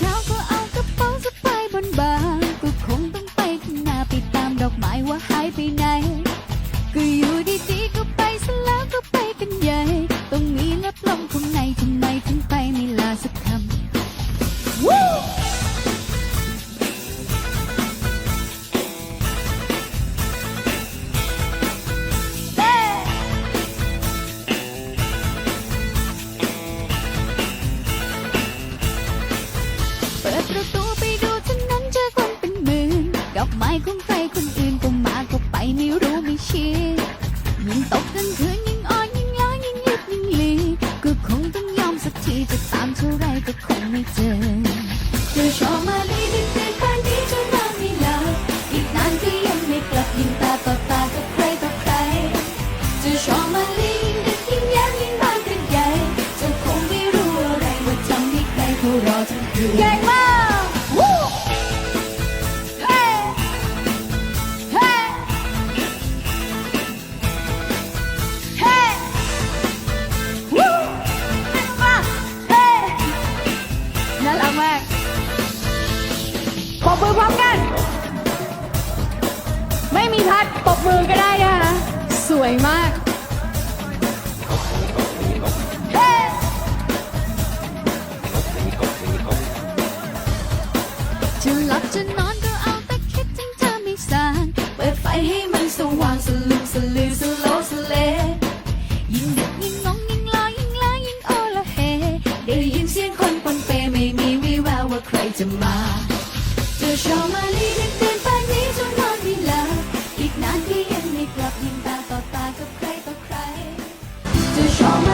ช้าก็เอากระเป๋าสะพายบนบ่าก็คงต้องไปข้างหน้าไปตามดอกไม้ว่าหายไปไหน ก็อยู่ดีๆก็ไปซะแล้วก็ไปกันใหญ่ต้องมีลับลมข้างในทำไมถึงไปไม่ลาสักคำ ยิ่งตกกลางคืนยิ่งอ่อนยิ่งล้ายิ่งยึดยิ่งลีก็คงต้องยอมสักทีจะตามเท่าไรก็คงไม่เจอเธอชอบมาดีดึกดื่นป่านนี้จนนอนไม่หลับอีกนานก็ยังไม่กลับยิ่งตาต่อตากับใครต่อใครจะชอบมาลียิ่งดึกยิ่งแย้มยิ่งบานกันใหญ่เธอคงไม่รู้อะไรว่าทำให้ใครเขารอทั้งคืนใหญ่มาก บมือพร้อมกัน ไม่มีพัดปรบมือก็ได้นะคะสวยมากเฮ้จะหลับจะนอนก็เอาแต่คิดถึงเธอไม่สางเปิดไฟให้มันสว่างสลึมสลือสโลสเลยิ่งดึกยิ่งงงยิ่งลอยยิ่งลายิ่งโอละเฮได้ยินเสียงคนปนเปไม่มีวี่แววว่าใครจะมา ชอบมาลีดึกดื่นป่านนี้จนนอนไม่หลับอีกนานที่ยังไม่กลับยิ่งตาต่อตากับใครต่อใครเธอชอบมา